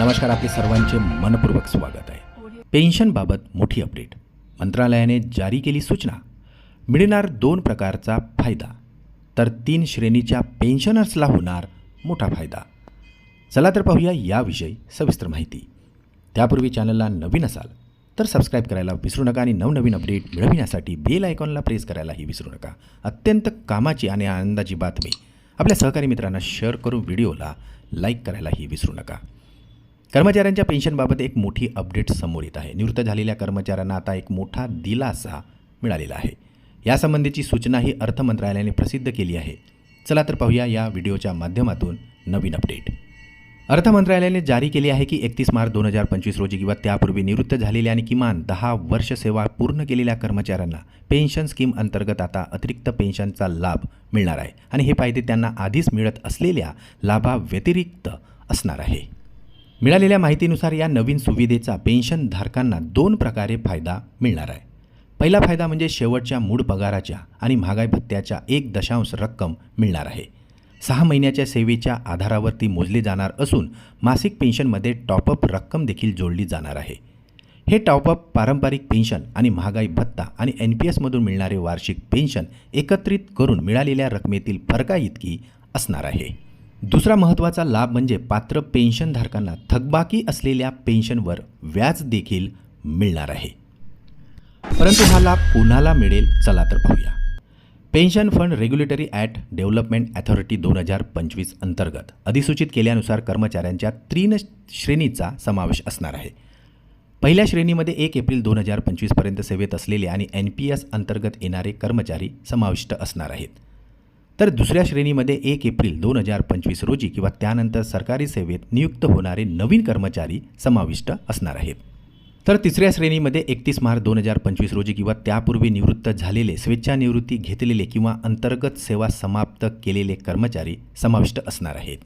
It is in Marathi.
नमस्कार आपले सर्वांचे मनपूर्वक स्वागत आहे. पेन्शनबाबत मोठी अपडेट मंत्रालयाने जारी केली सूचना. मिळणार दोन प्रकारचा फायदा. तर तीन श्रेणीच्या पेन्शनर्सला होणार मोठा फायदा. चला तर पाहूया याविषयी सविस्तर माहिती. त्यापूर्वी चॅनलला नवीन असाल तर सबस्क्राईब करायला विसरू नका आणि नवनवीन अपडेट मिळविण्यासाठी बेल आयकॉनला प्रेस करायलाही विसरू नका. अत्यंत कामाची आणि आनंदाची बातमी. आपल्या सहकारी मित्रांना शेअर करून व्हिडिओला लाईक करायलाही विसरू नका. कर्मचाऱ्यांच्या पेन्शनबाबत एक मोठी अपडेट समोर येत आहे. निवृत्त झालेल्या कर्मचाऱ्यांना आता एक मोठा दिलासा मिळालेला आहे. यासंबंधीची सूचनाही अर्थ मंत्रालयाने प्रसिद्ध केली आहे. चला तर पाहूया या व्हिडिओच्या माध्यमातून नवीन अपडेट अर्थ मंत्रालयाने जारी केली आहे की एकतीस मार्च दोन हजार पंचवीस रोजी किंवा त्यापूर्वी निवृत्त झालेल्या आणि किमान दहा वर्ष सेवा पूर्ण केलेल्या कर्मचाऱ्यांना पेन्शन स्कीम अंतर्गत आता अतिरिक्त पेन्शनचा लाभ मिळणार आहे. आणि हे फायदे त्यांना आधीच मिळत असलेल्या लाभाव्यतिरिक्त असणार आहे. मिळालेल्या माहितीनुसार या नवीन सुविधेचा पेन्शनधारकांना दोन प्रकारे फायदा मिळणार आहे. पहिला फायदा म्हणजे शेवटच्या मूळ पगाराच्या आणि महागाई भत्त्याच्या एक दशांश रक्कम मिळणार आहे. सहा महिन्याच्या सेवेच्या आधारावरती मोजली जाणार असून मासिक पेन्शनमध्ये टॉपअप रक्कम देखील जोडली जाणार आहे. हे टॉपअप पारंपरिक पेन्शन आणि महागाई भत्ता आणि एन पी एसमधून मिळणारे वार्षिक पेन्शन एकत्रित करून मिळालेल्या रकमेतील फरकाइतकी असणार आहे. दुसरा महत्त्वाचा लाभ म्हणजे पात्र पेन्शनधारकांना थकबाकी असलेल्या पेन्शनवर व्याज देखील मिळणार आहे. परंतु हा लाभ कोणाला मिळेल चला तर पाहूया. Pension fund regulatory and development authority दोन हजार पंचवीस अंतर्गत अधिसूचित केल्यानुसार कर्मचाऱ्यांच्या तीन श्रेणीचा समावेश असणार आहे. पहिल्या श्रेणीमध्ये एक एप्रिल दोन हजार पंचवीसपर्यंत सेवेत असलेले आणि एन पी एस अंतर्गत येणारे कर्मचारी समाविष्ट असणार आहेत. तर दुसऱ्या श्रेणीमध्ये एक एप्रिल दोन हजार पंचवीस रोजी किंवा त्यानंतर सरकारी सेवेत नियुक्त होणारे नवीन कर्मचारी समाविष्ट असणार आहेत. तर तिसऱ्या श्रेणीमध्ये एकतीस मार्च दोन हजार पंचवीस रोजी किंवा त्यापूर्वी निवृत्त झालेले स्वेच्छानिवृत्ती घेतलेले किंवा अंतर्गत सेवा समाप्त केलेले कर्मचारी समाविष्ट असणार आहेत.